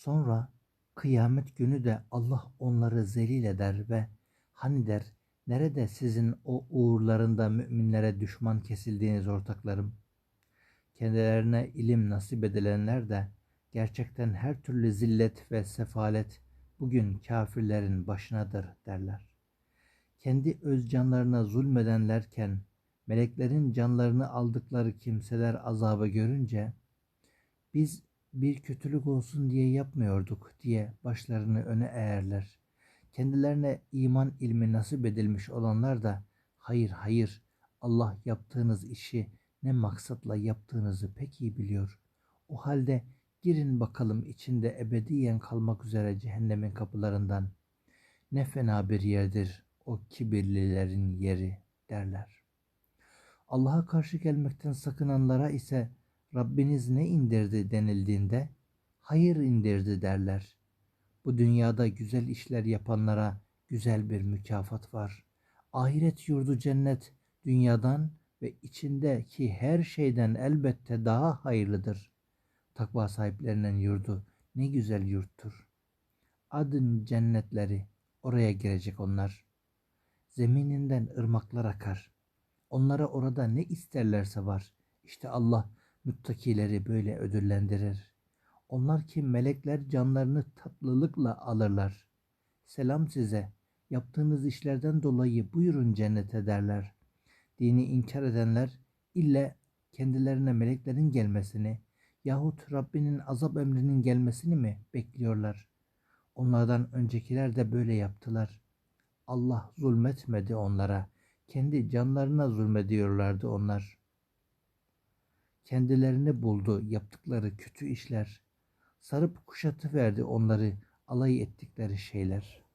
Sonra kıyamet günü de Allah onları zelil eder ve hani der nerede sizin o uğurlarında müminlere düşman kesildiğiniz ortaklarım? Kendilerine ilim nasip edilenler de gerçekten her türlü zillet ve sefalet bugün kafirlerin başınadır derler. Kendi öz canlarına zulmedenlerken meleklerin canlarını aldıkları kimseler azabı görünce biz bir kötülük olsun diye yapmıyorduk diye başlarını öne eğerler. Kendilerine iman ilmi nasip edilmiş olanlar da hayır hayır Allah yaptığınız işi ne maksatla yaptığınızı pek iyi biliyor. O halde girin bakalım içinde ebediyen kalmak üzere cehennemin kapılarından. Ne fena bir yerdir o kibirlilerin yeri derler. Allah'a karşı gelmekten sakınanlara ise Rabbiniz ne indirdi denildiğinde hayır indirdi derler. Bu dünyada güzel işler yapanlara güzel bir mükafat var. Ahiret yurdu cennet dünyadan ve içindeki her şeyden elbette daha hayırlıdır. Takva sahiplerinin yurdu ne güzel yurttur. Adın cennetleri oraya girecek onlar. Zemininden ırmaklar akar. Onlara orada ne isterlerse var. İşte Allah müttakileri böyle ödüllendirir. Onlar ki melekler canlarını tatlılıkla alırlar. Selam size. Yaptığınız işlerden dolayı buyurun cennete derler. Dini inkar edenler ille kendilerine meleklerin gelmesini yahut Rabbinin azap emrinin gelmesini mi bekliyorlar? Onlardan öncekiler de böyle yaptılar. Allah zulmetmedi onlara. Kendi canlarına zulmediyorlardı onlar. Kendilerini buldu yaptıkları kötü işler. Sarıp kuşatı verdi onları alay ettikleri şeyler.''